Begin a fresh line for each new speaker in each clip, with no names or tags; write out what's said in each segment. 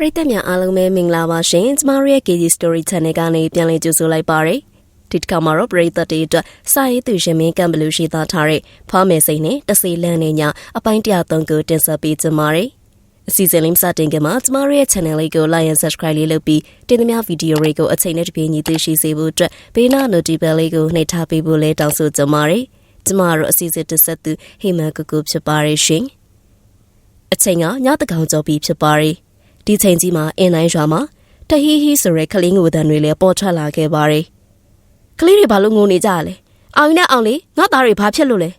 ပရိသတ်များအားလုံးပဲမင်္ဂလာပါရှင်ကျမတို့ရဲ့ KG Story Channel ကနေပြန်လည်ကြိုဆိုလိုက်ပါရစေဒီတစ်ခါမှာတော့ပရိသတ်တွေအတွက်စာရေးသူရှင်မင်းကံဘလူးရှိသားထားတဲ့ဖွားမယ်စိန်နဲ့တစီလန်းနဲ့ညအပိုင်း103ကိုတင်ဆက်ပေးကြပါရစေအစီအစဉ်လေးစတင်ကြမှာကျမတို့ရဲ့ channel လေးကို like and subscribe လေးလုပ်ပြီးတင်သမျှဗီဒီယိုတွေကိုအချိန်နဲ့တပြေးညီသိရှိစေဖို့အတွက်ဘေးနာ notification လေးကိုနှိပ်ထားပေးဖို့လဲတောင်းဆိုကြပါရစေကျမတို့အစီအစဉ်တစ်ဆက်သူဟိမန်ကူကူဖြစ်ပါရရှင်အချိန်ကညတကောင်ကျော်ပြီးဖြစ်ပါရစေ ဒီချိန်ကြီးမှာအင်းနိုင်ရွာမှာတဟီဟီဆိုရဲကလင်းငိုတန်တွေလည်းပေါ်ထွက်လာခဲ့ပါရယ်ကလေးတွေဘာလို့ငိုနေကြလဲအောင်နဲ့အောင်လေးငါသားတွေဘာဖြစ်လို့လဲ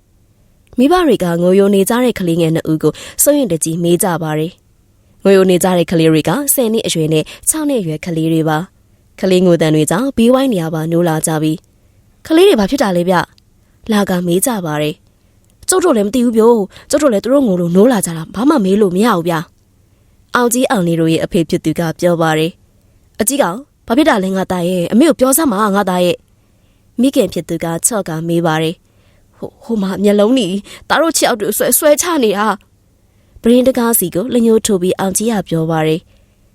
မိဘတွေကငိုယိုနေကြတဲ့ကလေးငယ်နှစ်ဦးကိုစိုးရင်တကြီးမေးကြပါရယ်ငိုယိုနေကြတဲ့ကလေးတွေက10နှစ်အရွယ်နဲ့6နှစ်အရွယ်ကလေးတွေပါကလေးငိုတန်တွေကြောင့်ဘီးဝိုင်းနေရပါနိုးလာကြပြီကလေးတွေဘာဖြစ်တာလဲဗျလာကမေးကြပါရယ်ကျုပ်တို့လည်းမသိဘူးပြို့ကျုပ်တို့လည်းသူတို့ငိုလို့နိုးလာကြတာဘာမှမေးလို့မရဘူးဗျ အောင်ကြီးအောင်လေးတို့ရဲ့အဖေဖြစ်သူကပြောပါရယ်အကြီးကောင်ဘာဖြစ်တာလဲငါသားရဲ့အမေကိုပြောစမ်းပါငါသားရဲ့မိခင်ဖြစ်သူကချော့ကမေးပါရယ်ဟိုဟိုမှာမျက်လုံးနီတားတို့ချောက်တွေဆွဲဆွဲချနေတာပရင်းတကားစီကိုလက်ညှိုးထိုးပြီးအောင်ကြီးကပြောပါရယ်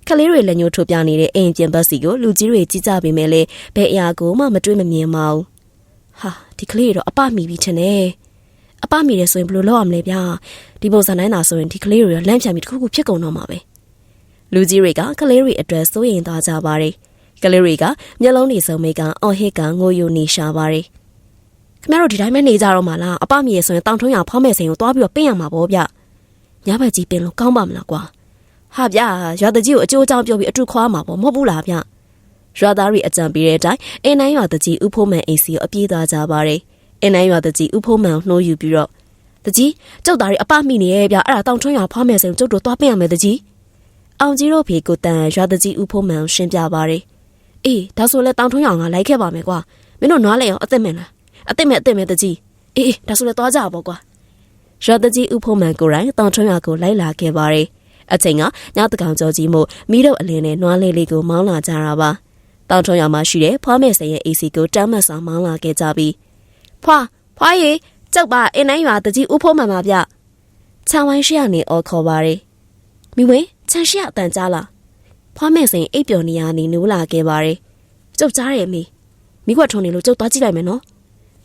ကလေးတွေလက်ညှိုးထိုးပြနေတဲ့အိမ်ပြင်ဘက်စီကိုလူကြီးတွေကြည့်ကြပေမဲ့လည်းဘယ်အရာကိုမှမတွေးမမြင်ပါဘူးဟာဒီကလေးတွေတော့အပမိပြီထင်တယ် အပမိတယ်ဆိုရင်ဘယ်လိုလုပ်ရမလဲဗျာဒီပုံစံတိုင်းသာဆိုရင်ဒီကလေးတွေရောလန့်ဖြန်ပြီးတစ်ခုခုဖြစ်ကုန်တော့မှာပဲလူကြီးတွေကကလေးတွေအတွက်စိုးရင်သွားကြပါတယ်ကလေးတွေကမျက်လုံးတွေစုံမိကအော်ဟစ်ကငိုယိုနေရှာပါတယ်ခင်ဗျားတို့ဒီတိုင်းပဲနေကြတော့မှလားအပမီရဆိုရင်တောင်ထွန်းရဖောင်းမဲ့စိန်ကိုတွားပြီးတော့ပင့်ရမှာပေါ့ဗျညဘက်ကြီးပင်လို့ကောင်းပါမလားကွာဟာဗျရွာတကြီးကိုအကျိုးအကြောင်းပြောပြီးအတူခွာမှာပေါ့မဟုတ်ဘူးလားဗျရွာသားတွေအကြံပေးတဲ့အတိုင်းအင်းနိုင်ရွာတကြီးဥဖိုးမှန်အိမ်စီကိုအပြေးသွားကြပါတယ် အင်းနိုင်ရွာတကြီးဥဖိုးမှန်နှိုးယူပြီးတော့တကြီးကျုပ်သားတွေအပမိနေရဲ့ဗျအဲ့ဒါတောင်ထွန်းရဖောင်းမဲ့စိန်ကိုကျုပ်တို့တွားပင့်ရမယ်တကြီးအောင်ကြီးတို့ဖေကိုတန်ရွာတကြီးဥဖိုးမှန်ရှင်းပြပါတယ်အေးဒါဆိုလဲတောင်ထွန်းရအောင်ကလိုက်ခဲ့ပါမယ်ကွာမင်းတို့နွားလဲအောင်အသက်မင်လားအသက်မဲ့အသက်မဲ့တကြီးအေးအေးဒါဆိုလဲသွားကြပါကွာရွာတကြီးဥဖိုးမှန်ကိုယ်တိုင်တောင်ထွန်းရကိုလိုက်လာခဲ့ပါတယ်အချိန်ကညတကောင်ကြောကြီးမို့မိတို့အလင်းနဲ့နွားလေးလေးကိုမောင်းလာကြတာပါတောင်ထွန်းရမှာရှိတဲ့ဖွားမဲ့စိန်ရဲ့အေစီကိုတမ်းမတ်ဆောင်မောင်းလာခဲ့ကြပြီး ဖွာဖွားရီကြောက်ပါအင်းနိုင်ရွာတကြီးဥဖိုးမှန်ပါဗျချောင်းဝိုင်းရှိရနေအော်ခေါ်ပါတယ်မိဝင်းချန်ရှိရအတန်ကြားလားဖွားမဲ့စိန်အိပ်ပျော်နေရနေနိုးလာခဲ့ပါတယ်ကျုပ်ကြားတယ်မိမိခွက်ထုံနေလို့ကျုပ်သွားကြည့်လိုက်မယ်နော်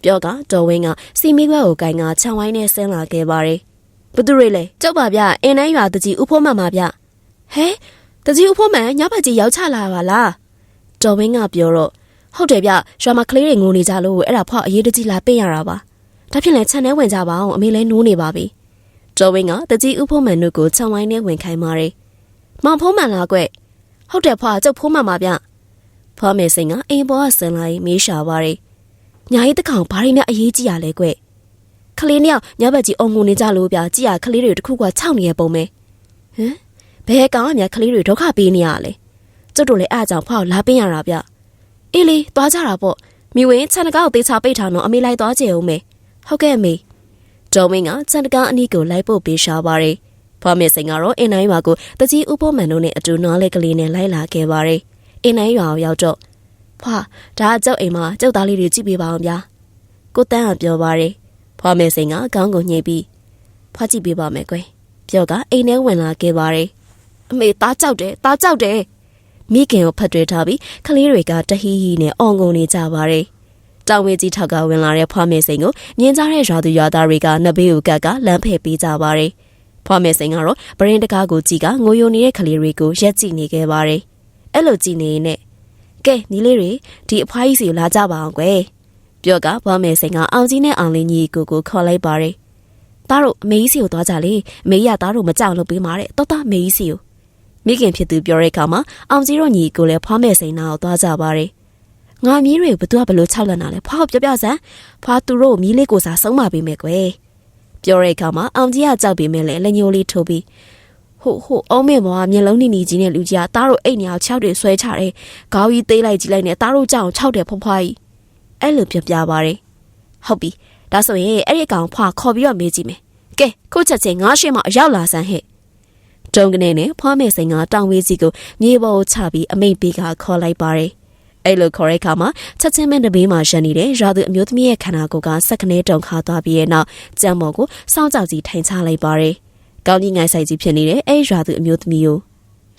ပြောကတော်ဝင်းကစီမီခွက်ကိုကိုင်ကချောင်းဝိုင်းနဲ့ဆင်းလာခဲ့ပါတယ်ဘသူတွေလဲကျုပ်ပါဗျအင်းနှန်းရွာတကြီးဥဖိုးမှန်ပါဗျဟဲတကြီးဥဖိုးမှန်ညဘက်ကြီးရောက်ချလာပါလားတော်ဝင်းကပြောတော့ ဟုတ်တယ်ဗျရွာမှာကလေးတွေငိုနေကြလို့အဲ့ဒါဖွာအရေးတကြီးလာပြင်ရတာပါဒါဖြစ်လဲခြံထဲဝင်ကြပါအောင်အမေလည်းနိုးနေပါပြီတော်ဝင်းကတကြီးဥဖိုးမှန်တို့ကိုချောင်းဝိုင်းနဲ့ဝင်ခိုင်းပါတယ်မောင်ဖိုးမှန်လားကွဟုတ်တယ်ဖွာကျုပ်ဖိုးမှန်ပါဗျဖွာမေစိန်ကအိမ်ပေါ်ကဆင်းလာပြီးမေးရှာပါတယ်ညာရေးတကောင်ဘာရင်းနဲ့အရေးကြီးရလဲကွကလေးနှစ်ယောက်ညဘက်ကြီးအုံငုံနေကြလို့ဗျကြည်ရကလေးတွေတခုကခြောက်နေရပုံပဲဟမ်ဘယ်ကောင်ကများကလေးတွေဒုက္ခပေးနေရလဲကျွတ်တို့လည်းအားကြောင့်ဖောက်လာပင်းရတာဗျ အေးလေသွားကြတာပေါ့မိဝင်းခြံတကားကိုသေးချပိတ်ထားတော့အမေလိုက်သွားကြအောင်မေဟုတ်ကဲ့မေဒေါ်မင်းကခြံတကားအနီးကိုလိုက်ပို့ပေးရှာပါတယ်ဖွားမေစိန်ကတော့အင်းနိုင်ရွာကိုတကြီးဥပိုးမန်တို့နဲ့အတူနွားလေးကလေးနဲ့လိုက်လာခဲ့ပါတယ်အင်းနိုင်ရွာကိုရောက်တော့ဖွာဒါအကျုပ်အိမ်မှာကျုပ်သားလေးတွေကြည့်ပေးပါအောင်ဗျာကိုတန်းကပြောပါတယ်ဖွားမေစိန်ကခေါင်းကိုညှိပြီးဖွားကြည့်ပေးပါမယ်ကွယ်ပြောကအိမ်ထဲဝင်လာခဲ့ပါတယ်အမေသားကြောက်တယ်သားကြောက်တယ် မိခင်ကိုဖတ်တွေ့ထားပြီးကလေးတွေကတဟီဟီနဲ့အော်ငုံနေကြပါတယ်တောင်ဝေကြီးထောက်ကဝင်လာတဲ့ဖွားမေစိန်ကိုမြင်ကြတဲ့ရွာသူရွာသားတွေကနဘေးကိုကတ်ကလမ်းဖယ်ပေးကြပါတယ်ဖွားမေစိန်ကတော့ပရင်တကားကိုကြည့်ကငိုယိုနေတဲ့ကလေးတွေကိုရက်ကြည့်နေခဲ့ပါတယ်အဲ့လိုကြည့်နေနဲ့ကဲညီလေးတွေဒီအဖွားကြီးစီကိုလာကြပါအောင်ကွယ်ပြောကဘွားမယ်စိန်ကအောင်ကြီးနဲ့အောင်လင်းကြီးကိုကိုခေါ်လိုက်ပါတယ်သားတို့အမေကြီးစီကိုသွားကြလေအမေကြီးကသားတို့မကြောက်လို့ပေးมาတဲ့တော်တော်အမေကြီးစီကို မိခင်ဖြစ်သူပြောတဲ့အခါမှာအောင်ကြီးတို့ညီကိုလည်းဖွားမယ်စိန်နာကိုသွားကြပါတယ်ငါမီးတွေဘသူကဘလို့ခြောက်လန့်တာလဲဖွားပြောပြစမ်းဖွားသူတို့မီးလေးကိုစားဆုံးပါပေးမယ်ကွယ်ပြောတဲ့အခါမှာအောင်ကြီးကကြောက်ပေးမယ်လေလက်ညိုးလေးထိုးပြီးဟိုဟိုအောင်းမေဘောကမျက်လုံးနီနီကြီးနဲ့လူကြီးကသားတို့အိတ်နေအောင်ခြောက်တွေဆွဲချတယ်ခေါင်းကြီးသေးလိုက်ကြည့်လိုက်နဲ့သားတို့ကြောက်ခြောက်တယ်ဖွားဖွားကြီးအဲ့လိုပြောပြပါရယ်ဟုတ်ပြီဒါဆိုရင်အဲ့ဒီအကောင်ဖွာခေါ်ပြီးတော့မေးကြည့်မယ်ကဲခုချက်ချင်းငါးရှင်းမအရောက်လာစမ်းဟဲ့ တုံးကနေနဲ့ဖွားမယ်စိန်ကတောင်ဝေးစီကိုမြေပေါ်ကိုချပြီးအမိတ်ပေးကခေါ်လိုက်ပါရယ်အဲ့လိုခေါ်တဲ့အခါမှာချက်ချင်းမဲ့တဘေးမှာရန်နေတဲ့ရာသူအမျိုးသမီးရဲ့ခန္ဓာကိုယ်ကစက်ကနေတုံခါသွားပြီးရဲ့နောက်ကြံမော်ကိုစောင်းကြောက်ကြီးထိုင်ချလိုက်ပါရယ်ကောင်းကြီးငိုင်းဆိုင်ကြီးဖြစ်နေတဲ့အဲ့ရာသူအမျိုးသမီးကို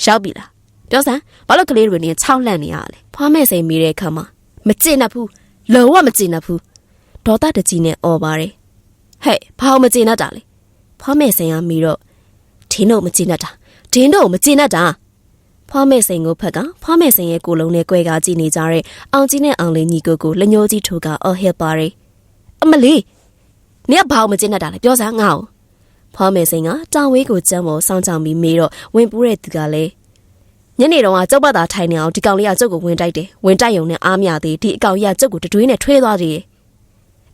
ရောက်ပြီလားပြောစမ်းဘာလို့ကလေးတွေနေ6လန့်နေရလဲ
ဖွားမဲ့စိန်မိတဲ့အခါမှာမကျင်납ဘူးလုံးဝမကျင်납ဘူးဒေါသတကြီးနဲ့អော်ပါတယ်
ဟဲ့ဘာလို့မကျင်တတ်တာလဲ
ဖွားမဲ့စိန်ကမိတော့ ဒင်းတော့မကျေနပ်တာဒင်းတော့မကျေနပ်တာဖွားမဲ့စိန်ကိုဖက်ကဖွားမဲ့စိန်ရဲ့ကိုလုံးနဲ့ကြွဲကားကြည့်နေကြတဲ့အောင်ကြီးနဲ့အောင်လေးညီကိုကိုလက်ညှိုးကြီးထိုးကအဟစ်ပါရီ
အမလေးနင်ကဘာမှမကျင်းတတ်တာလဲပြောစမ်းငါ့ကို
ဖောင်းမယ်စိန်ကတောင်ဝေးကိုကြမ်းပေါ်စောင့်ကြောင်ပြီးမေးတော့ဝင်ပူးတဲ့သူကလည်း
ညနေတော့ကကျုပ်ဘသားထိုင်နေအောင်ဒီကောင်လေးကကျုပ်ကိုဝင်တိုက်တယ်ဝင်တိုက်ရုံနဲ့အားမရသေးဒီအကောင်ကြီးကကျုပ်ကိုတတွေးနဲ့ထွေးသွားသေးတယ်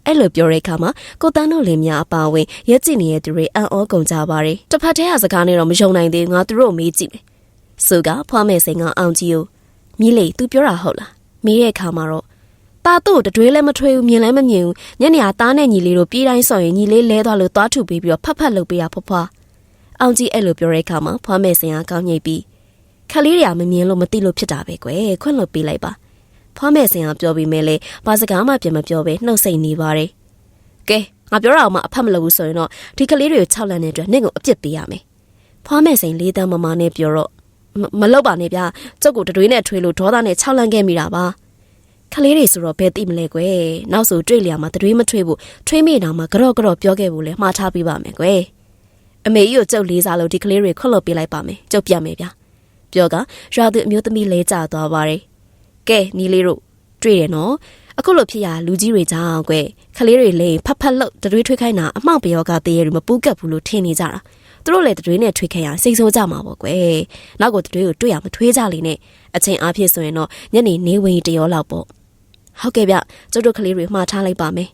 အဲ့လိုပြောတဲ့အခါမှာကိုတန်းတို့လင်များအပါဝင်ရက်ကြည့်နေတဲ့သူတွေအံ့ဩကုန်ကြပါတယ်
တစ်ဖက်တည်းကစကားနဲ့တော့မယုံနိုင်သေးဘူးငါသူတို့ကိုမေးကြည့်မယ်
။ဆိုကဖွားမယ်စိန်ကအောင်ကြီးကိုမြည်လေ तू ပြောတာဟုတ်လားမေးတဲ့အခါမှာတော့
ตาသူ့ကိုတတွေးလည်းမထွေးဘူးမြင်လည်းမမြင်ဘူးညနေကသားနဲ့ညီလေးတို့ပြေးတိုင်းဆော်ရင်ညီလေးလဲသွားလို့သွားထုပေးပြီးတော့ဖတ်ဖတ်လုပ်ပေးရဖွားဖွား
အောင်ကြီးအဲ့လိုပြောတဲ့အခါမှာဖွားမယ်စိန်ကကောင်းညိတ်ပြီးခလေးတွေကမမြင်လို့မသိလို့ဖြစ်တာပဲကွယ်ခွင့်လွတ်ပေးလိုက်ပါ ဖွားမယ်စိန်ကပြောပြီးမဲလေဘာစကားမှပြန်မပြောပဲနှုတ်ဆက်နေပါတယ်
ကဲငါပြောတာမှအဖတ်မလုပ်ဘူးဆိုရင်တော့ဒီကလေးတွေကို၆လန့်တဲ့အတွက်နင့်ကိုအပြစ်ပေးရမယ်
ဖွားမယ်စိန်လေးတန်းမမနဲ့ပြောတော့
မမလုပ်ပါနဲ့ဗျာကျုပ်ကိုတတွေးနဲ့ထွေးလို့ဒေါသနဲ့၆လန့်ခဲ့မိတာပါ
ခလေးတွေဆိုတော့ဘယ်သိမလဲကွယ်နောက်ဆိုတွေ့လျာမှာတတွေးမထွေးဘူးထွေးမိတောင်မှကြော့ကြော့ပြောခဲ့ဘူးလေမှားထားပေးပါမယ်ကွယ်
အမေကြီးကိုကျုပ်လေးစားလို့ဒီကလေးတွေခွတ်လွတ်ပေးလိုက်ပါမယ်ကျုပ်ပြန်မယ်ဗျာ
ပြောကရွာသူအမျိုးသမီးလဲကျသွားပါတယ်
ကဲညီလေးတို့
တွေ့တယ်နော်အခုလိုဖြစ်ရလူကြီးတွေကြောင့်ကွယ်ခလေးတွေလိန်ဖတ်ဖတ်လို့တတွေးထွေးခိုင်းတာအမှောင်ပြောကတရေတွေမပူးကပ်ဘူးလို့ထင်နေကြတာသူတို့လည်းတတွေးနဲ့ထွေးခိုင်းရစိတ်ဆိုးကြမှာပေါ့ကွယ်နောက်ကိုတတွေးကိုတွေ့ရမထွေးကြလေနဲ့အချိန်အားဖြင့်ဆိုရင်တော့ညနေနေဝင်တရောလောက်ပေါ့ဟုတ်ကဲ့ဗျကျုပ်တို့ကလေးတွေမှားထားလိုက်ပါမယ်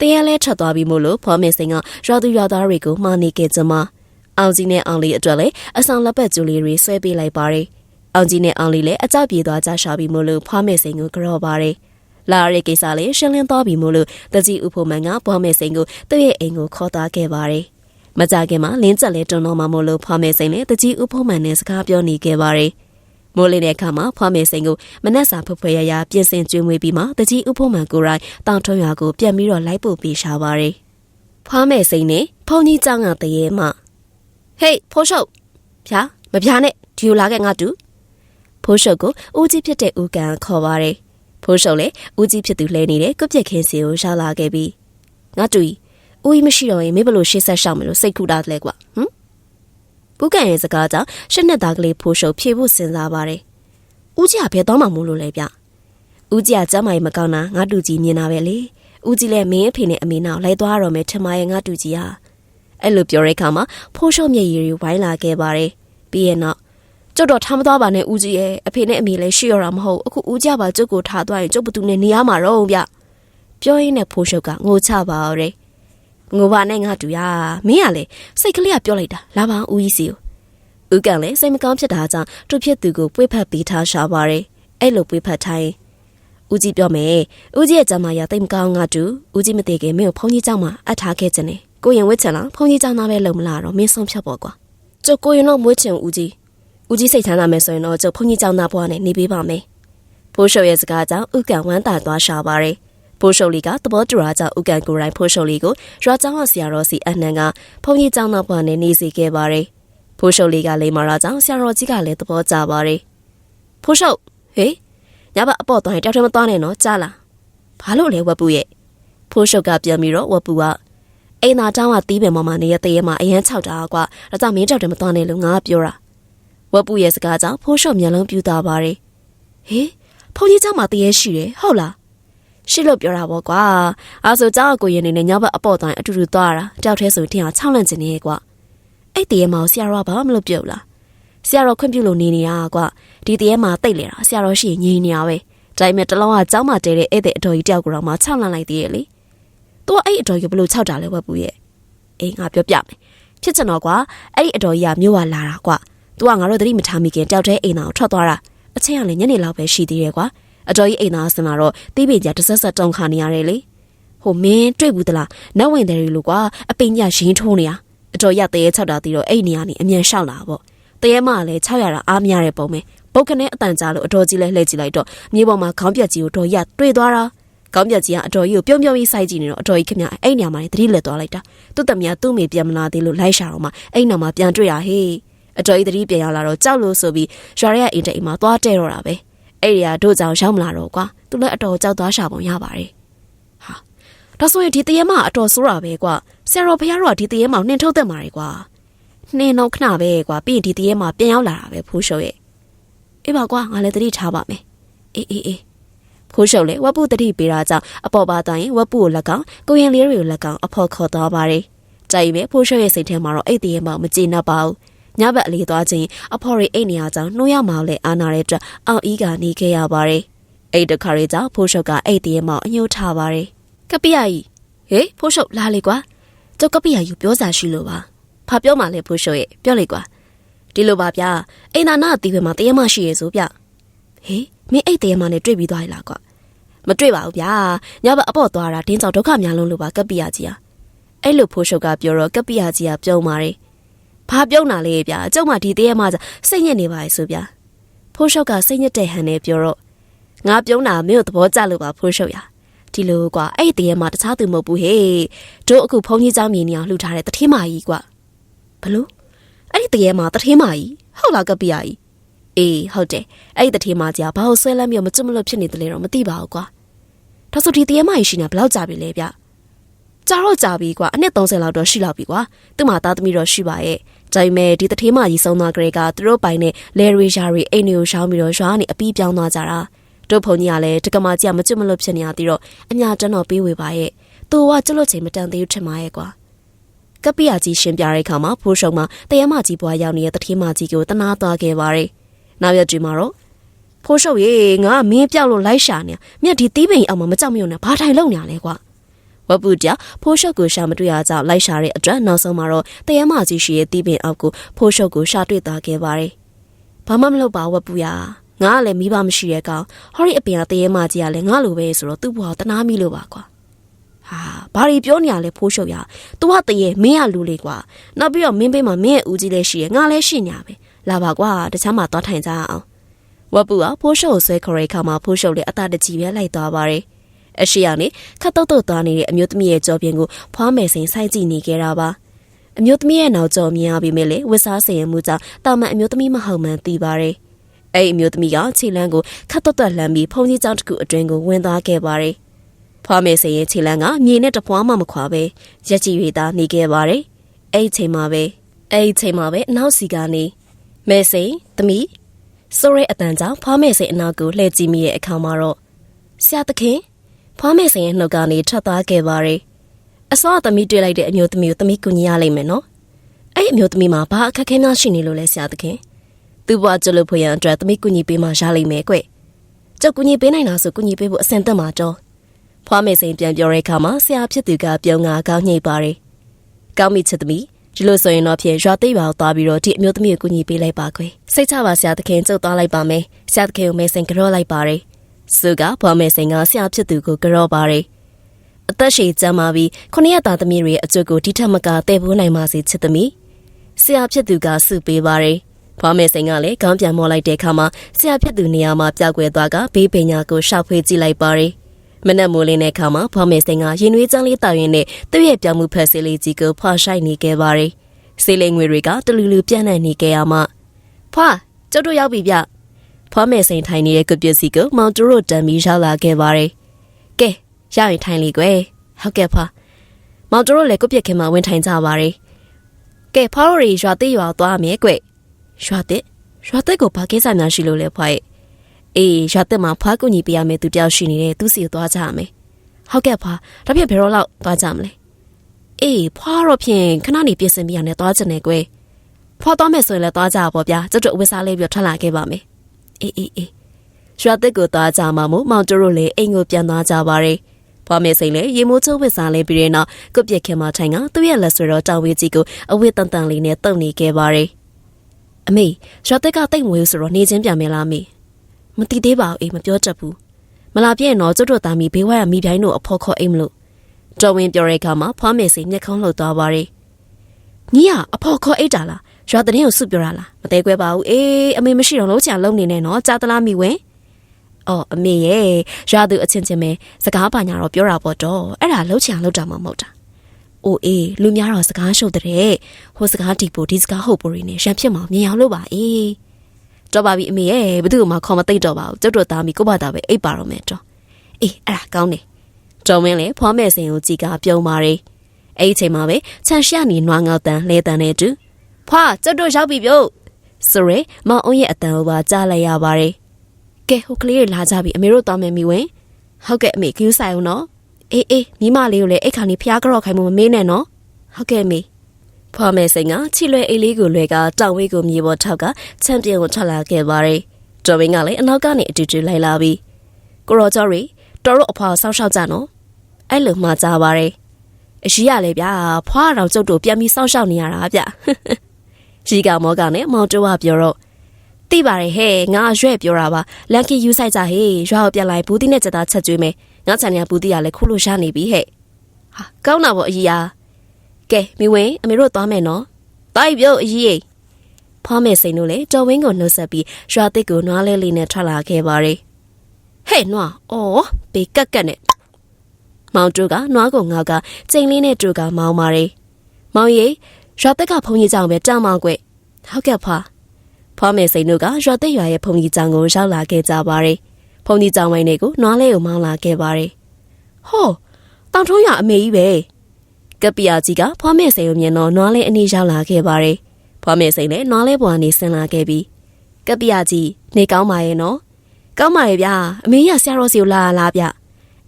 တရလဲထွက်သွားပြီမို့လို့ဖော်မင်းစိန်ကရွာသူရွာသားတွေကိုမှားနေကြကြမှာအောင်ကြီးနဲ့အောင်လေးအတွက်လည်းအဆောင်လက်ပတ်ကျူလေးတွေဆွဲပေးလိုက်ပါတယ် အောင်ကြီးနဲ့အောင်လေးလည်းအကြပြေသွားကြရှာပြီမို့လို့ဖွားမယ်စိန်ကိုကြော့ပါတယ်လာရတဲ့ကိစ္စလေးရှင်းလင်းသွားပြီမို့လို့တကြီးဥဖို့မန်ကဖွားမယ်စိန်ကိုသူ့ရဲ့အိမ်ကိုခေါ်သွားခဲ့ပါတယ်မကြခင်မှာလင်းချက်လေးတွန်းတော့မှမို့လို့ဖွားမယ်စိန်လည်းတကြီးဥဖို့မန်နဲ့စကားပြောနေခဲ့ပါတယ်မိုးလေးတဲ့အခါမှာဖွားမယ်စိန်ကိုမနက်စာဖွဖွရရပြင်ဆင်ကျွေးမွေးပြီးမှတကြီးဥဖို့မန်ကိုယ်တိုင်တောင်ထွန်းရွာကိုပြန်ပြီးတော့လိုက်ပို့ပေးရှာပါတယ်ဖွားမယ်စိန်နဲ့ဖုန်ကြီးเจ้าကတရေမှ
ဟေးဖိုးရှုပ်ဗျာမဗျာနဲ့ဒီလိုလာခဲ့ငါတူ
ဖိုးရှုပ်ကိုဦးကြီးဖြစ်တဲ့ဦးကန်ခေါ်ပါတယ်။ဖိုးရှုပ်လည်းဦးကြီးဖြစ်သူလဲနေတဲ့ကုပြက်ခင်းစီကိုရောက်လာခဲ့ပြီးငါတူကြီးဦးကြီးမရှိတော့ရင်မင်းဘလို့ရှေ့ဆက်ရှောက်မလို့စိတ်ကူတာလဲကွာဟမ်ဘူးကန်ရဲ့စကားကြောင့်ရှစ်နှစ်သားကလေးဖိုးရှုပ်ဖြေဖို့စဉ်းစားပါတယ်။ဦးကြီးကဘယ်တော့မှမို့လို့လဲဗျ။ဦးကြီးကကျမ်းမာရေးမကောင်းတာငါတူကြီးမြင်တာပဲလေ။ဦးကြီးလည်းမင်းအဖေနဲ့အမေနောက်လိုက်သွားရတော့မယ်ထင်မရဲ့ငါတူကြီးဟာအဲ့လိုပြောတဲ့အခါမှာဖိုးရှုပ်မျက်ရည်တွေဝိုင်းလာခဲ့ပါတယ်။ပြီးရဲ့နောက်
ကျုပ်တော့ထားမသွားပါနဲ့ဦးကြီးရဲ့အဖေနဲ့အမေလည်းရှိရတာမဟုတ်အခုဦးကြပါကျုပ်ကိုထားသွားရင်ကျုပ်ဘသူနဲ့နေရမှာတော့ဗျ
ပြောရင်းနဲ့ဖိုးရှုပ်ကငိုချပါရဲငိုပါနဲ့ငါတူရမင်းကလေစိတ်ကလေးကပြောလိုက်တာလာပါဦးကြီးစီကိုဦးကလည်းစိတ်မကောင်းဖြစ်တာကြောင့်သူဖြစ်သူကိုပွေဖက်ပေးထားရှာပါရဲအဲ့လိုပွေဖက်ထိုင်းဦးကြီးပြောမယ်ဦးကြီးရဲ့ကြမ်းမာရတိတ်မကောင်းငါတူဦးကြီးမတည်ခင်မင်းကိုဖုန်ကြီးကြောင့်မှအထားခဲ့ခြင်းနဲ့ကိုရင်ဝစ်ချင်လားဖုန်ကြီးကြောင့်သားပဲလုံမလားတော့မင်းဆုံးဖြတ်ပေါ့ကွာ
ကျုပ်ကိုရင်တော့မွေးချင်ဦးကြီး ဦးကြီးစိတ်ချမ်းသာမယ်ဆိုရင်တော့ကျုပ်ဖုန်ကြီးကြောင်းသားဘွားနဲ့နေပေးပါမယ်
ဖိုးရှုပ်ရဲ့စကားကြောင့်ဥကန်ဝမ်းသာသွားရှာပါတယ်။ဖိုးရှုပ်လီကသဘောတူရာကြောင့်ဥကန်ကိုယ်တိုင်ဖိုးရှုပ်လီကိုရွာကျောင်းကဆရာတော်စီအနှံကဖုန်ကြီးကျောင်းသားဘွားနဲ့နေစီခဲ့ပါတယ်။ဖိုးရှုပ်လီကလိမ္မာရာကြောင့်ဆရာတော်ကြီးကလည်းသဘောကျပါတယ်။ဖိုးရှုပ်ဟေးညဘအပေါ့သွားရင်တောက်ထမသွားနဲ့နော်ကြားလား။ဘာလို့လဲဝက်ပူရဲ့ဖိုးရှုပ်ကပြန်ပြီးတော့ဝက်ပူကအိမ်သာတောင်းကတီးပင်ပေါ်မှာနေရတဲ့ရဲမှာအရန်ချောက်တာကွာဒါကြောင့်မင်းတောက်တယ်မသွားနဲ့လို့ငါကပြောတာ ဝက်ပူရဲ့စကားကြောင့်ဖိုးရှုပ်မျက်လုံးပြူသွားပါတယ်ဟေး ဖုန်ကြီးเจ้าမှာတရေရှိတယ်ဟုတ်လားရှိလို့ပြောတာပေါ့ကွာအားဆိုเจ้าကိုရင်နေနဲ့ညဘက်အပေါ့တိုင်းအတူတူသွားတာတယောက်တည်းဆိုတင်အောင်၆လန့်ကျင်နေကွာအဲ့တရေမောင်ဆရာတော်ကဘာမှမလုပ်ပြုတ်လားဆရာတော်ခွင့်ပြုလို့နေနေတာကွာဒီတရေမှာတိတ်လေတာဆရာတော်ရှိရင်ငြိမ်နေရပဲဒါပေမဲ့တလုံးကเจ้าမှာတဲတဲ့ဧည့်သည်အတော်ကြီးတယောက်ကိုတော့မှ၆လန့်လိုက်သေးရဲ့လေသူကအဲ့အတော်ကြီးဘလို့၆တာလဲဝက်ပူရဲ့အေးငါပြောပြမယ်ဖြစ်ချင်တော့ကွာအဲ့ဒီအတော်ကြီးကမြို့ကလာတာကွာ သူကငါတို့သတိမထားမိခင်တယောက်တည်းအိမ်သားကိုထွက်သွားတာအချင်းကလည်းညနေလောက်ပဲရှိသေးတယ်ကွာအတော်ကြီးအိမ်သားဆင်လာတော့တီးပင်ကြတဆက်ဆက်တုံခါနေရတယ်လေဟိုမင်းတွေ့ဘူးသလားနတ်ဝင်တယ်ရီလို့ကွာအပိညာရင်းထိုးနေရအတော်ရတရေချက်တာတီးတော့အဲ့နေရနေအမြန်လျှောက်လာပေါ့တရေမကလည်း600ရာအားမရတဲ့ပုံပဲပုတ်ခနဲ့အတန်ကြားလို့အတော်ကြီးလဲလှည့်ကြည့်လိုက်တော့မြေပေါ်မှာခေါင်းပြက်ကြီးကိုတော်ရတွေ့သွားတာခေါင်းပြက်ကြီးကအတော်ကြီးကိုပြုံးပြုံးကြီးစိုက်ကြည့်နေတော့အတော်ကြီးခင်ဗျအဲ့နေရာမှာသတိလက်သွားလိုက်တာသူ့တမယာသူ့မိပြန်မလာသေးလို့လိုက်ရှာတော့မှအဲ့နောက်မှာပြန်တွေ့ရဟေး
အတော်ကြီးတတိပြန်ရောက်လာတော့ကြောက်လို့ဆိုပြီးရွာရဲအိမ်တိတ်မှာသွားတဲတော့တာပဲအဲ့ဒီကတို့ကြောင့်ရောက်မလာတော့ကွာသူလည်းအတော်ကြောက်သွားရှာပုံရပါတယ်ဟာဒါဆိုရင်ဒီတရေမအတော်ဆိုးတာပဲကွာဆရာတော်ဖះတော့ဒီတရေမောင်နှင်ထုတ်သက်มาတယ်ကွာနှင်းတော့ခဏပဲကွာပြီးရင်ဒီတရေမောင်ပြန်ရောက်လာတာပဲဖိုးရှုပ်ရဲ့အေးပါကွာငါလည်းတတိထားပါမယ်အေးအေးအေးဖိုးရှုပ်လေဝက်ပုတတိပေးတာကြောင့်အပေါ်ပါတိုင်းဝက်ပုကိုလက်ကောင်ကိုရင်လေးတွေကိုလက်ကောင်အဖို့ခေါ်သွားပါတယ်ကြိုက်ပဲဖိုးရှုပ်ရဲ့စိတ်ထဲမှာတော့အဲ့တရေမောင်မကြည်နပ်ပါဘူး ညဘက်အလေးသွားခြင်းအဖော်ရီအိတ်နေရကြောင်းနှိုးရမောင်လဲအာနာတဲ့အတွက်အောင်ဤကနေခဲ့ရပါတယ်အဲ့တခါလေးကြောင့်ဖိုးရှုပ်ကအဲ့တရေမောင်အညှို့ထားပါတယ်ကပိယကြီးဟေးဖိုးရှုပ်လာလေကွာကျုပ်ကပိယကြီးပြောစားရှိလို့ပါဖာပြောမှလဲဖိုးရှုပ်ရဲ့ပြောလေကွာဒီလိုပါဗျာအိမ်နာနာအတီးဝဲမှာတရေမရှိရဲဆိုဗျဟေးမင်းအဲ့တရေမနဲ့တွေ့ပြီးသွားရလားကွာမတွေ့ပါဘူးဗျာညဘက်အပေါ့သွားတာတင်းကြောင်ဒုက္ခများလုံးလို့ပါကပိယကြီးอ่ะအဲ့လိုဖိုးရှုပ်ကပြောတော့ကပိယကြီးကပြုံးပါတယ် ဘာပြုံးတာလဲဗျာကျုပ်မှဒီတရေမစိတ်ညစ်နေပါရဲ့ဆိုဗျာဖိုးရှုပ်ကစိတ်ညစ်တဲ့ဟန်နဲ့ပြောတော့ငါပြုံးတာမင်းတို့သဘောကျလို့ပါဖိုးရှုပ်ရဒီလိုကွာအဲ့ဒီတရေမှာတခြားသူမဟုတ်ဘူးဟေ့တို့အခုဖုန်းကြီးเจ้าမြင်နေအောင်လှူထားတဲ့တထင်းမကြီးကွာဘလို့အဲ့ဒီတရေမှာတထင်းမကြီးဟုတ်လားကပိယကြီးအေးဟုတ်တယ်အဲ့ဒီတထင်းမကြီးကဘာလို့ဆွဲလမ်းမျိုးမကျွတ်မလို့ဖြစ်နေတယ်လဲတော့မသိပါဘူးကွာဒါဆိုဒီတရေမကြီးရှိနေဘယ်လောက်ကြာပြီလဲဗျကြာတော့ကြာပြီကွာအနှစ်30လောက်တော့ရှိလောက်ပြီကွာသူ့မှာသားသမီးတော့ရှိပါရဲ့ ဒါပေမဲ့ဒီတထေးမကြီးဆုံးသွားကြတဲ့ကသူတို့ပိုင်နဲ့လဲရီရှာရီအိမ်တွေကိုရှောင်းပြီးတော့ရွာကနေအပီးပြောင်းသွားကြတာတို့ဖုန်ကြီးကလည်းတက္ကမကြီးကမကျွတ်မလွတ်ဖြစ်နေရသေးတော့အညာတန်းတော့ပေးဝေပါရဲ့သူကကျွတ်လွတ်ချိန်မတန်သေးဘူးထင်ပါရဲ့ကွာကပိယကြီးရှင်းပြတဲ့အခါမှာဖိုးရှုံမှာတရမကြီးဘွားရောက်နေတဲ့တထေးမကြီးကိုတနာသွားခဲ့ပါတယ်နောက်ရက်ကြီးမှာတော့ဖိုးရှုံရေငါမင်းပြောက်လို့လိုက်ရှာနေမြက်ဒီတီးပိန်အောင်မမကြောက်မရွံ့နဲ့ဘာထိုင်လုံနေရလဲကွာ ဝပူတဖိုးရှုပ်ကိုရှာမတွေ့ရကြောင်းလိုက်ရှာတဲ့အတွက်နောက်ဆုံးမှာတော့တရမကြီးရှိရဲ့တီးပင်အောက်ကိုဖိုးရှုပ်ကိုရှာတွေ့သွားခဲ့ပါတယ်။ဘာမှမလုပ်ပါဝပူရငါကလည်းမိဘမရှိရဲ့ကောင်ဟောဒီအပင်ကတရမကြီးကလည်းငါလိုပဲဆိုတော့သူ့ဘဝတနာမိလို့ပါကွာ။ဟာဘာရီပြောနေရလဲဖိုးရှုပ်ရ။ तू ကတရေမင်းကလူလေးကွာ။နောက်ပြီးတော့မင်းဘေးမှာမင်းရဲ့ဦးကြီးလည်းရှိရဲ့ငါလည်းရှိညာပဲ။လာပါကွာတခြားမှာသွားထိုင်ကြအောင်။ဝပူကဖိုးရှုပ်ကိုဆွဲခေါ်တဲ့အခါမှာဖိုးရှုပ်လည်းအသာတကြီးပဲလိုက်သွားပါတယ်။ အရှိရနေခတ်တုတ်တုတ်သွားနေတဲ့အမျိုးသမီးရဲ့ကြောပြင်ကိုဖွားမယ်စိန်ဆိုင်ကြည့်နေကြတာပါအမျိုးသမီးရဲ့နောက်ကျော်မြင်ရပြီမဲ့လေဝစ်စားစင်ရမှုကြောင့်တာမန်အမျိုးသမီးမဟုတ်မှန်သိပါတယ်အဲ့ဒီအမျိုးသမီးကခြေလမ်းကိုခတ်တုတ်တုတ်လှမ်းပြီးဖုန်ကြီးကျောင်းတစ်ခုအတွင်းကိုဝင်သွားခဲ့ပါတယ်ဖွားမယ်စိန်ရဲ့ခြေလမ်းကမြေနဲ့တပွားမှမခွာပဲရက်ကြည်ရသားနေခဲ့ပါတယ်အဲ့ဒီချိန်မှာပဲအဲ့ဒီချိန်မှာပဲအနောက်စီကနေမဲစိန်သမီးဆိုရဲအတန်ကြောင့်ဖွားမယ်စိန်အနောက်ကိုလှည့်ကြည့်မိတဲ့အခါမှာတော့ဆရာသခင် ဖွားမယ်စိန်ရဲ့နှုတ်ကနေထွက်သွားခဲ့ပါတယ်အစောသမီးတွေ့လိုက်တဲ့အမျိုးသမီးကိုသမီးကူညီရလိမ့်မယ်နော်အဲ့ဒီအမျိုးသမီးမှာဘာအခက်ခဲများရှိနေလို့လဲဆရာသခင်သူ့ဘဝကြလို့ဖို့ရန်အတွက်သမီးကူညီပေးမှရလိမ့်မယ်ကွကျုပ်ကူညီပေးနိုင်တာဆိုကူညီပေးဖို့အဆင်သင့်ပါတော့ဖွားမယ်စိန်ပြန်ပြောတဲ့အခါမှာဆရာဖြစ်သူကပြုံးငါကောင်းညိတ်ပါတယ်ကောင်းမိချစ်သမီးဒီလိုဆိုရင်တော့ဖြင့်ရွာသိပ်ပါသွားပြီးတော့ဒီအမျိုးသမီးကိုကူညီပေးလိုက်ပါခွေစိတ်ချပါဆရာသခင်ကျုပ်သွားလိုက်ပါမယ်ဆရာသခင်ကိုမဲစိန်ကြောလိုက်ပါတယ် စုကဖွားမယ်စိန်ကဆရာဖြစ်သူကိုကြောပါတယ်အသက်ရှည်ကျမ်းမာပြီးခုနှစ်ရက်သားသမီးတွေရဲ့အကျိုးကိုဒီထက်မကတည်ဖို့နိုင်ပါစေချစ်သမီးဆရာဖြစ်သူကစုပေးပါတယ်ဖွားမယ်စိန်ကလည်းခေါင်းပြန်မော်လိုက်တဲ့အခါမှာဆရာဖြစ်သူနေရာမှာပြောက်ွယ်သွားကဘေးပညာကိုရှောက်ဖွေးကြည့်လိုက်ပါတယ်မနက်မိုးလင်းတဲ့အခါမှာဖွားမယ်စိန်ကရင်နွေးကျန်းလေးတောက်ရင်နဲ့သူ့ရဲ့ပြောင်းမှုဖက်ဆေးလေးကြီးကိုဖွာရှိုက်နေခဲ့ပါတယ်ဆေးလိမ်ငွေတွေကတလူလူပြန့်နှံ့နေခဲ့ရမှဖွာကျုပ်တို့ရောက်ပြီဗျ ဖွားမယ်စိန်ထိုင်နေတဲ့ကပစ္စည်းကိုမောင်တူရိုတန်ပြီးရောက်လာခဲ့ပါတယ်ကဲရရင်ထိုင်လေကွယ်ဟုတ်ကဲ့ဖွာမောင်တူရိုလည်းကုပြက်ခင်မှာဝင်ထိုင်ကြပါတယ်ကဲဖွားတို့တွေရွာသိရွာသွားမယ်ကွရွာသိရွာသိကိုဘာကိစ္စများရှိလို့လဲဖွာရဲ့အေးရွာသိမှာဖွားကူညီပေးရမယ်သူတယောက်ရှိနေတယ်သူစီကိုသွားကြရမယ်ဟုတ်ကဲ့ဖွာဒါဖြင့်ဘယ်တော့လောက်သွားကြမလဲအေးဖွာတော့ဖြင့်ခဏနေပြင်ဆင်ပြရနဲ့သွားကြတယ်ကွယ်ဖွာသွားမယ်ဆိုရင်လည်းသွားကြပါဗျာကျွတ်ကျွတ်အဝတ်စားလေးပြီးထွက်လာခဲ့ပါမယ် အေးအေးအေးရွာသစ်ကိုသွားကြမှာမို့မောင်တို့လည်းအိမ်ကိုပြန်သွားကြပါရယ်ဖွာမေစိန်လည်းရေမိုးချိုးဝစ်စားလေးပြီးတဲ့နောက်ကုတ်ပြက်ခင်မထိုင်ကသူ့ရဲ့လက်ဆွဲတော်တောင်ဝေးကြီးကိုအဝတ်တန်တန်လေးနဲ့တုပ်နေခဲ့ပါရယ်အမေရွာသစ်ကတိတ်မွေးဆိုတော့နေချင်းပြန်မယ်လားမေမတိသေးပါဘူးအေးမပြောတတ်ဘူးမလာပြည့်တော့ကျွတ်တို့သားမီဘေးဝါရမိပြိုင်းတို့အဖော်ခေါ်အိမ်မလို့တော်ဝင်ပြောတဲ့အခါမှာဖွာမေစိန်မျက်ခုံးလှုပ်သွားပါရယ်ညီကအဖော်ခေါ်အိတ်တာလား ရွာတဲ့ကိုစုပြောတာလားမသေးခွဲပါဘူးအေးအမေမရှိတော့လုံးချာလုံးနေနဲ့နော်ကြားသလားမိဝင်အော်အမေရဲ့ရွာသူအချင်းချင်းပဲစကားပါညာတော့ပြောတာပေါ့တော့အဲ့ဒါလုံးချာလုံးတာမှမဟုတ်တာအိုအေးလူများတော့စကားရှုပ်တဲ့ဟိုစကားတီပိုဒီစကားဟုတ်ပိုရီနဲ့ရံဖြစ်မှာမြင်အောင်လို့ပါအေးတော့ပါပြီအမေရဲ့ဘယ်သူမှခေါ်မသိတော့ပါဘူးကျုပ်တို့သားမိကိုပါတာပဲအိပ်ပါတော့မယ်တော့အေးအဲ့ဒါကောင်းတယ်တော်မင်းလည်းဖွားမဲ့စင်ကိုကြည်ကပြုံးပါရီအဲ့ဒီအချိန်မှာပဲခြံရှာနေနွားငေါတန်လဲတန်နဲ့တူ ဖွာကျုပ်တို့ရောက်ပြီပြုတ်ဆိုရဲမောင်အောင်ရဲ့အတန်ကိုပါကြားလိုက်ရပါတယ်ကဲဟိုကလေးတွေလာကြပြီအမေတို့သွားမယ်မိဝင်ဟုတ်ကဲ့အမေခူးဆိုင်အောင်နော်အေးအေးမိမလေးကိုလည်းအိတ်ခါနေဖျားကြော့ခိုင်းမှုမမေးနဲ့နော်ဟုတ်ကဲ့မေဖွားမယ်စိန်ကချီလွဲအိတ်လေးကိုလွဲကတောင်ဝေးကိုမြေပေါ်ထောက်ကချန်ပီယံကိုထွက်လာခဲ့ပါတယ်တော်ဝင်းကလည်းအနောက်ကနေအတူတူလိုက်လာပြီးကိုရော်ကျော်ရီတော်တို့အဖွာဆောက်ရှောက်ကြနော်အဲ့လိုမှကြားပါတယ်အရှိရလေဗျာဖွားတော်ကျုပ်တို့ပြန်ပြီးဆောက်ရှောက်နေရတာဗျ ရီကမောကနဲ့မောင်တိုးကပြောတော့သိပါတယ်ဟဲ့ငါရွဲ့ပြောတာပါလန်ကီယူဆိုင်ကြဟေးရွာကိုပြန်လိုက်ဘူးတိနဲ့ကြက်သားချက်ကျွေးမယ်ငါချန်ရဘူးတိကလည်းခုလိုရှာနေပြီဟဲ့ဟာကောင်းတာပေါ့အကြီးအားကဲမိဝင်အမေတို့သွားမယ်နော်တိုက်ပြုတ်အကြီးဖွားမယ်စိန်တို့လည်းတော်ဝင်းကိုနှုတ်ဆက်ပြီးရွာသစ်ကိုနွားလဲလေးနဲ့ထွက်လာခဲ့ပါတယ်ဟဲ့နွားအော်ဘေကက်ကက်နဲ့မောင်တို့ကနွားကိုငေါကချိန်လေးနဲ့တူကမောင်းပါတယ်မောင်ရီ ရွာသစ်ကဖုန်ကြီးကြောင်ပဲတောင်းမောင်းကွဟုတ်ကဲ့ဖွာဖွားမယ်စိန်တို့ကရွာသစ်ရွာရဲ့ဖုန်ကြီးကြောင်ကိုရောက်လာခဲ့ကြပါတယ်ဖုန်ကြီးကြောင်ဝိုင်းတွေကိုနွားလဲကိုမောင်းလာခဲ့ပါတယ်ဟောတောင်ထုံးရအမေကြီးပဲကပီယာကြီးကဖွားမယ်စိန်ကိုမြင်တော့နွားလဲအနီးရောက်လာခဲ့ပါတယ်ဖွားမယ်စိန်လည်းနွားလဲပေါ်ကနေဆင်းလာခဲ့ပြီးကပီယာကြီးနေကောင်းပါရဲ့နော်ကောင်းပါရဲ့ဗျာအမေကြီးကဆရာတော်စီကိုလာလာဗျ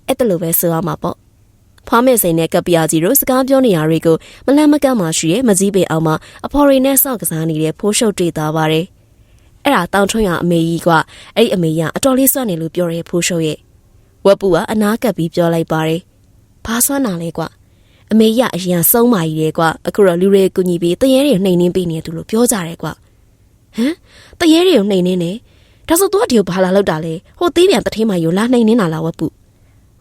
အဲ့တလိုပဲဆိုရမှာပေါ့ ဖွားမယ်စိန်နဲ့ကပီယာကြီးတို့စကားပြောနေရတွေကိုမလန့်မကန့်မှရှိရဲ့မကြီးပေအောင်မှာအဖော်ရီနဲ့စောက်ကစားနေတဲ့ဖိုးရှုပ်တွေ့သွားပါတယ်အဲ့ဒါတောင်ထွန်းရအမေကြီးကအဲ့ဒီအမေကြီးကအတော်လေးစွန့်နေလို့ပြောရဲဖိုးရှုပ်ရဲ့ဝက်ပူကအနားကပ်ပြီးပြောလိုက်ပါတယ်ဘာစွမ်းနာလဲကွာအမေကြီးကအရင်ဆုံးမာကြီးတယ်ကွာအခုတော့လူတွေကူညီပြီးတရေတွေနှိမ်နှင်းပေးနေတယ်လို့ပြောကြတယ်ကွာဟမ်တရေတွေကိုနှိမ်နှင်းနေဒါဆိုသူကဒီကိုဘာလာလောက်တာလဲဟိုသေးပြန်တထင်းမယူလာနှိမ်နှင်းတာလားဝက်ပူ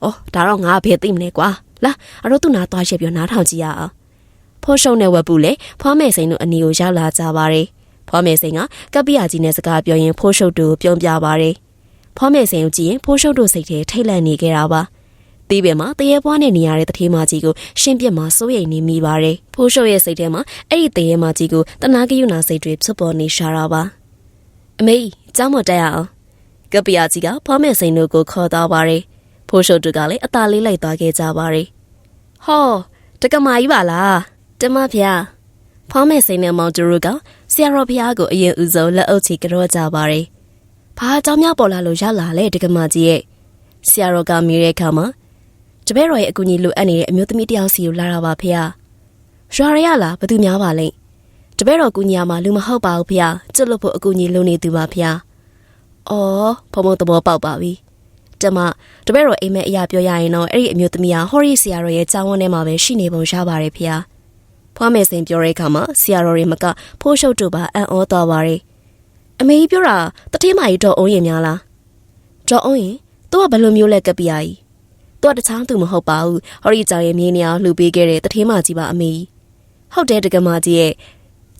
ဩဒါတော့ငါဘယ်သိမလဲကွာ လာအတော့သူနာသွားချက်ပြောနားထောင်ကြည့်ရအောင်ဖိုးရှုံနဲ့ဝက်ပူလေဖွားမယ်စိန်တို့အနီကိုရောက်လာကြပါတယ်ဖွားမယ်စိန်ကကပ္ပိယကြီးနဲ့စကားပြောရင်ဖိုးရှုပ်တို့ပြုံးပြပါတယ်ဖွားမယ်စိန်ကိုကြည့်ရင်ဖိုးရှုပ်တို့စိတ်ထဲထိတ်လန့်နေကြတာပါတီးပင်မှာတရေပွားနဲ့နေရတဲ့တထေးမကြီးကိုရှင်းပြမှာစိုးရိမ်နေမိပါတယ်ဖိုးရှုပ်ရဲ့စိတ်ထဲမှာအဲ့ဒီတရေမကြီးကိုတနာကယူနာစိတ်တွေဖြစ်ပေါ်နေရှာတာပါအမေကြောင်းမတက်ရအောင်ကပ္ပိယကြီးကဖွားမယ်စိန်တို့ကိုခေါ်သွားပါတယ် ဖိုးရှုပ်တို့ကလည်းအသာလေးလိုက်သွားခဲ့ကြပါတယ်ဟောတက္ကမကြီးပါလားတမဖျားဖွားမယ်စိန်နဲ့မောင်တူတို့ကဆရာတော်ဖျားကိုအရင်ဦးဆုံးလက်အုပ်ချီကြောကြပါတယ်ဘာအကြောင်းများပေါ်လာလို့ရောက်လာလဲတက္ကမကြီးရဲ့ဆရာတော်ကမြည်တဲ့အခါမှာတပည့်တော်ရဲ့အကူအညီလိုအပ်နေတဲ့အမျိုးသမီးတယောက်စီကိုလာတာပါဖျားရွာရရလားဘသူများပါလိမ့်တပည့်တော်ကူညီရမှာလူမဟုတ်ပါဘူးဖျားကျွတ်လို့ဖို့အကူအညီလိုနေသူပါဖျားအော်ဖုံဖုံသဘောပေါက်ပါပြီ တမတပည့်တော်အိမ်မက်အရာပြောရရင်တော့အဲ့ဒီအမျိုးသမီးဟာဟော်ရီဆရာတော်ရဲ့ကျောင်းဝန်းထဲမှာပဲရှိနေပုံရပါတယ်ဖျားဖွားမယ်စင်ပြောတဲ့အခါမှာဆရာတော်တွေမကဖိုးရှုပ်တို့ပါအံ့ဩသွားပါတယ်အမေကြီးပြောတာတတိမကြီးတော့အုံးရင်များလားတော့အုံးရင်သူကဘယ်လိုမျိုးလဲကပ်ပြာကြီးသူကတခြားသူမဟုတ်ပါဘူးဟော်ရီကျောင်းရဲ့မြင်းနေအောင်လှူပေးခဲ့တဲ့တတိမကြီးပါအမေကြီးဟုတ်တယ်တကမကြီးရဲ့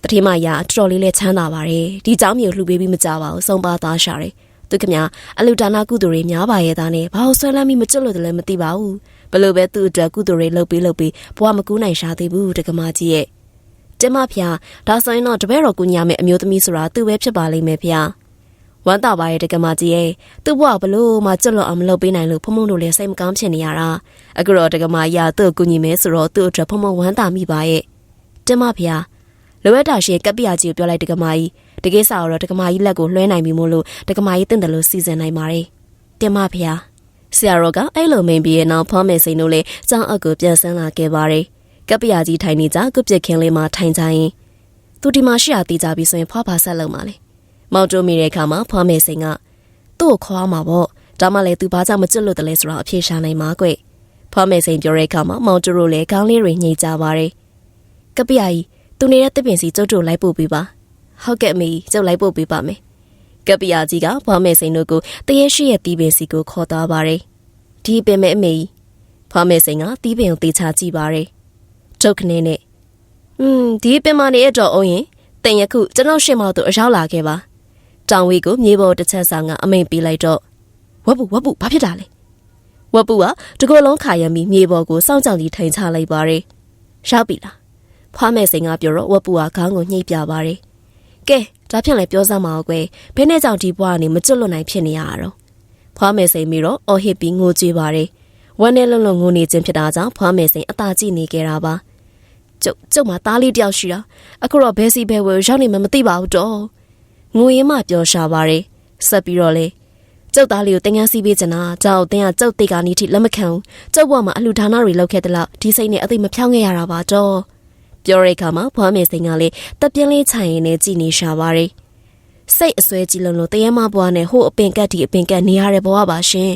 တတိမကြီးကတော်တော်လေးလဲချမ်းသာပါတယ်ဒီကျောင်းမျိုးလှူပေးပြီးမကြပါဘူးစုံပါသားရှာတယ် သူကမြအလူဒါနာကုသိုလ်တွေများပါရဲ့သားနဲ့ဘာလို့ဆွဲလန်းပြီးမကျွတ်လို့တလည်းမသိပါဘူးဘလို့ပဲသူ့အတွက်ကုသိုလ်တွေလုပ်ပြီးလုပ်ပြီးဘဝမကူးနိုင်ရှာသေးဘူးတကမာကြီးရဲ့တင်မဖျားဒါဆိုရင်တော့တပည့်တော်ကူညာမဲ့အမျိုးသမီးဆိုတာသူပဲဖြစ်ပါလိမ့်မယ်ဖျားဝမ်းသာပါရဲ့တကမာကြီးရဲ့သူ့ဘဝဘလို့မှကျွတ်လို့အောင်မလုပ်ပေးနိုင်လို့ဖုံဖုံတို့လည်းစိတ်မကောင်းဖြစ်နေရတာအခုတော့တကမာကြီးကသူ့ကူညီမယ်ဆိုတော့သူ့အတွက်ဖုံဖုံဝမ်းသာမိပါရဲ့တင်မဖျား လိုအပ်တာရှင်ကပ်ပြာကြီးကိုပြောလိုက်တကမာကြီးတကယ်စာတော့တကမာကြီးလက်ကိုလွှဲနိုင်ပြီမို့လို့တကမာကြီးတင့်တယ်လို့စီစဉ်နိုင်ပါတယ်တင်မဖျားဆရာတော်ကအဲ့လိုမိန်ပြီးရဲ့နောက်ဖောင်းမယ်စိန်တို့လည်းကြောင်းအပ်ကိုပြန်ဆန်းလာခဲ့ပါတယ်ကပ်ပြာကြီးထိုင်နေကြကုပြစ်ခင်းလေးမှာထိုင်ကြရင်သူဒီမှာရှိရသေးကြပြီဆိုရင်ဖွားပါဆက်လုံးပါလေမောင်တိုးမိတဲ့အခါမှာဖွားမယ်စိန်ကသူ့ကိုခေါ်မှာပေါ့ဒါမှလည်းသူဘာကြောင့်မကျွတ်လို့တလဲဆိုတော့အဖြေရှာနိုင်မှာကွဖွားမယ်စိန်ပြောတဲ့အခါမှာမောင်တိုးတို့လည်းခေါင်းလေးတွေညှိကြပါတယ်ကပ်ပြာကြီး သူနေတဲ့တစ်ပင်စီကျုပ်တို့လိုက်ပို့ပေးပါဟုတ်ကဲ့မေကျုပ်လိုက်ပို့ပေးပါမယ်ကပီယာကြီးကဖွားမယ်စိန်တို့ကိုတရေရှိရဲ့တီးပင်စီကိုခေါ်သွားပါတယ်ဒီပင်မဲ့အမေဖွားမယ်စိန်ကတီးပင်ကိုတေချာကြည့်ပါတယ်ထုတ်ခနေနဲ့อืมဒီပင်မနေတော့အောင်ရင်တင်ရခုကျွန်တော်ရှင်းမတို့အရောက်လာခဲ့ပါတောင်ဝေးကိုမြေပေါ်တစ်ချက်ဆောင်ကအမိန်ပေးလိုက်တော့ဝက်ပူဝက်ပူဘာဖြစ်တာလဲဝက်ပူကတကောလုံးခါရမီမြေပေါ်ကိုစောင့်ကြောင်ကြီးထိုင်ချလိုက်ပါတယ်ရောက်ပြီလား ဖွားမယ်စိန်ကပြောတော့ဝက်ပူကခေါင်းကိုညှိပြပါတယ်ကဲဒါဖြင့်လည်းပြောစမ်းပါဦးကွယ်ဘယ်နဲ့ကြောင့်ဒီဘွားကနေမကျွတ်လွတ်နိုင်ဖြစ်နေရတာတော့ဖွားမယ်စိန်ပြီးတော့အော်ဟစ်ပြီးငိုကြွေးပါတယ်ဝမ်းနဲ့လုံးလုံးငိုနေခြင်းဖြစ်တာကြောင့်ဖွားမယ်စိန်အသာကြည့်နေကြတာပါကျုပ်ကျုပ်မှာသားလေးတယောက်ရှိတာအခုတော့ဘယ်စီဘယ်ဝယ်ရောက်နေမှမသိပါဘူးတော့ငိုရင်မှပြောရှာပါတယ်ဆက်ပြီးတော့လေကျုပ်သားလေးကိုတင်ငန်းစီးပေးချင်တာကြောက်တင်ကကျုပ်တိတ်ကနေထိလက်မခံဘူးကျုပ်ဘဝမှာအလှဒါနတွေလုပ်ခဲ့တဲ့လောက်ဒီစိတ်နဲ့အသိမဖြောင်းခဲ့ရတာပါတော့ ပြောရတဲ့အခါမှာဖွားမယ်စိန်ကလေတက်ပြင်းလေးခြိုင်ရင်နဲ့ကြည်နေရှာပါတယ်စိတ်အစွဲကြီးလုံးလို့တရေမဘွားနဲ့ဟိုအပင်ကတ်ဒီအပင်ကတ်နေရတဲ့ဘဝပါရှင်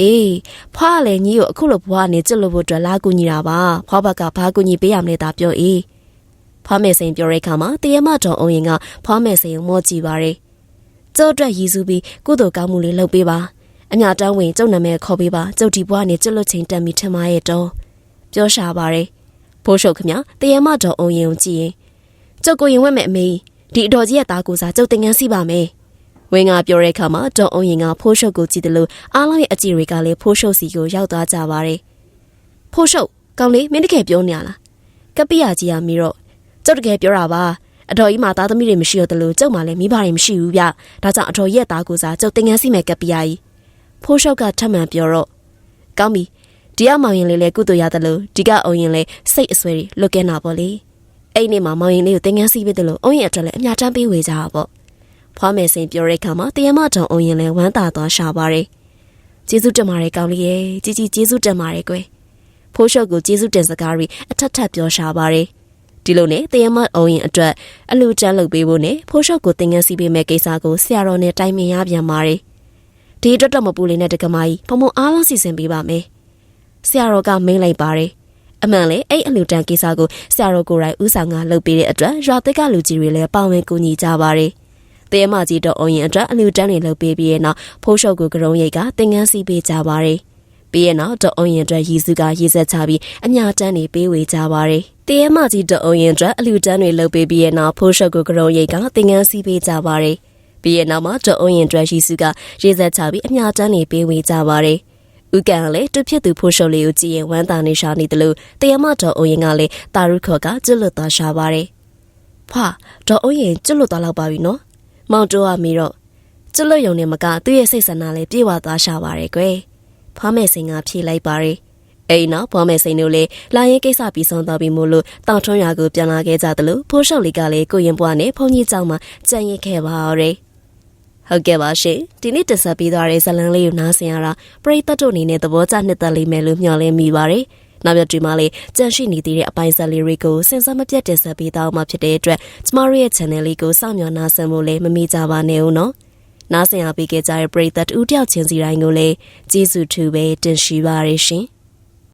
အေးဖွားလည်းညီကိုအခုလိုဘွားနဲ့ကြွလို့ဖို့အတွက်လာကူညီတာပါဖွားဘက်ကဘာကူညီပေးရမလဲတာပြောအေးဖွားမယ်စိန်ပြောတဲ့အခါမှာတရေမတော်အောင်ရင်ကဖွားမယ်စိန်ကိုမောကြည့်ပါတယ်ကျုပ်အတွက်ရည်စူးပြီးကုသိုလ်ကောင်းမှုလေးလုပ်ပေးပါအညာတန်းဝင်ကျုပ်နာမည်ခေါ်ပေးပါကျုပ်ဒီဘွားနဲ့ကြွလို့ချင်းတက်မိထင်ပါရဲ့တော့ပြောရှာပါတယ် ဖိုးရှုပ်ခမတရေမတော်အောင်ရင်ကိုကြည့်ရင်ကျုပ်ကိုရင်ဝက်မဲ့အမေဒီအတော်ကြီးရဲ့သားကိုစားကျုပ်တင်ငန်းစီပါမယ်ဝင်းကပြောတဲ့အခါမှာဒေါ်အောင်ရင်ကဖိုးရှုပ်ကိုကြည့်တယ်လို့အားလုံးရဲ့အကြည့်တွေကလည်းဖိုးရှုပ်စီကိုရောက်သွားကြပါတယ်ဖိုးရှုပ်ကောင်းလေးမင်းတကယ်ပြောနေရလားကပိယာကြီးကမီတော့ကျုပ်တကယ်ပြောတာပါအတော်ကြီးမှာသားသမီးတွေမရှိတော့တယ်လို့ကျုပ်မှလည်းမိဘတွေမရှိဘူးဗျဒါကြောင့်အတော်ရဲ့သားကိုစားကျုပ်တင်ငန်းစီမယ်ကပိယာကြီးဖိုးရှုပ်ကထပ်မံပြောတော့ကောင်းပြီ ဒီကမောင်ရင်လေးလည်းကုသိုလ်ရတယ်လို့ဒီကအောင်ရင်လည်းစိတ်အဆွဲတွေလွတ်ကဲနာပေါ့လေအဲ့ဒီနေ့မှာမောင်ရင်လေးကိုတင်ငန်းစီပေးတယ်လို့အောင်ရင်အတွက်လည်းအမြတမ်းပေးဝေကြတာပေါ့ဖွားမယ်စင်ပြောတဲ့အခါမှာတရမတောင်အောင်ရင်လည်းဝမ်းသာသွားရှာပါတယ်ကျေးဇူးတင်ပါတယ်ကောင်းလေးရဲ့ကြီးကြီးကျေးဇူးတင်ပါတယ်ကွယ်ဖိုးရှုပ်ကိုကျေးဇူးတင်စကားတွေအထက်ထပ်ပြောရှာပါတယ်ဒီလိုနဲ့တရမအောင်ရင်အတွက်အလူတန်းလုပ်ပေးဖို့နဲ့ဖိုးရှုပ်ကိုတင်ငန်းစီပေးမဲ့ကိစ္စကိုဆရာတော်နဲ့တိုင်ပင်ရပြန်ပါတယ်ဒီအတွက်တော့မပူလေးနဲ့တက္ကမကြီးဘုံဘုံအားလုံးစီစဉ်ပေးပါမယ် ဆရာတော်ကမိန်လိုက်ပါတယ်အမှန်လေအဲ့အလူတန်းကိစ္စကိုဆရာတော်ကိုယ်တိုင်ဦးဆောင်ကလုပ်ပေးတဲ့အတွက်ရွာသစ်ကလူကြီးတွေလည်းပါဝင်ကူညီကြပါတယ်။တဲမကြီးတော့အုံရင်အတွက်အလူတန်းတွေလုပ်ပေးပြီးရဲ့နောက်ဖိုးရှုပ်ကိုကရုံရိတ်ကတင်ငန်းစီပေးကြပါတယ်။ပြီးရဲ့နောက်တော့အုံရင်အတွက်ရည်စုကရည်ဆက်ချပြီးအညာတန်းတွေပေးဝေကြပါတယ်။တဲမကြီးတော့အုံရင်အတွက်အလူတန်းတွေလုပ်ပေးပြီးရဲ့နောက်ဖိုးရှုပ်ကိုကရုံရိတ်ကတင်ငန်းစီပေးကြပါတယ်။ပြီးရဲ့နောက်မှာတော့အုံရင်အတွက်ရည်စုကရည်ဆက်ချပြီးအညာတန်းတွေပေးဝေကြပါတယ်။ ဥကန်ကလည်းသူဖြစ်သူဖိုးရှုပ်လေးကိုကြည့်ရင်ဝမ်းသာနေရှာနေတယ်လို့တရမတော်အုံရင်ကလည်းတာရုခော့ကကျွတ်လွတ်သွားရှာပါတယ်။ဖွာတော်အုံရင်ကျွတ်လွတ်သွားလောက်ပါပြီနော်။မောင်တိုးကမီတော့ကျွတ်လွတ်ယုံနေမကသူ့ရဲ့စိတ်ဆန္ဒလည်းပြေဝသွားရှာပါတယ်ကွယ်။ဖွားမဲ့စိန်ကဖြေလိုက်ပါတယ်။အိမ်နောက်ဖွားမဲ့စိန်တို့လည်းလာရင်ကိစ္စပြီးဆုံးသွားပြီမို့လို့တောင်ထွန်းရွာကိုပြန်လာခဲ့ကြတယ်လို့ဖိုးရှုပ်လေးကလည်းကိုရင်ဘွားနဲ့ဖုန်ကြီးเจ้าမှာကြံ့ရစ်ခဲ့ပါရဲ့။ ဟုတ်ကဲ့ပါရှင်ဒီနေ့တက်ဆက်ပြီးသွားတဲ့ဇလန်းလေးကိုနားဆင်ရတာပရိသတ်တို့အနေနဲ့သဘောကျနှစ်သက်လိမ့်မယ်လို့မျှော်လင့်မိပါတယ်နောက်ပြဒီမှာလေးကြန့်ရှိနေသေးတဲ့အပိုင်းဆက်လေးတွေကိုစင်စမပြတ်တက်ဆက်ပေးတော့မှာဖြစ်တဲ့အတွက်ကျမတို့ရဲ့ channel လေးကိုစောင့်မျှော်နားဆင်ဖို့လည်းမမေ့ကြပါနဲ့ဦးနော်နားဆင်အားပေးခဲ့ကြတဲ့ပရိသတ်ဦးတယောက်ချင်းစီတိုင်းကိုလည်းကျေးဇူးထူပဲတင်ရှိပါရရှင်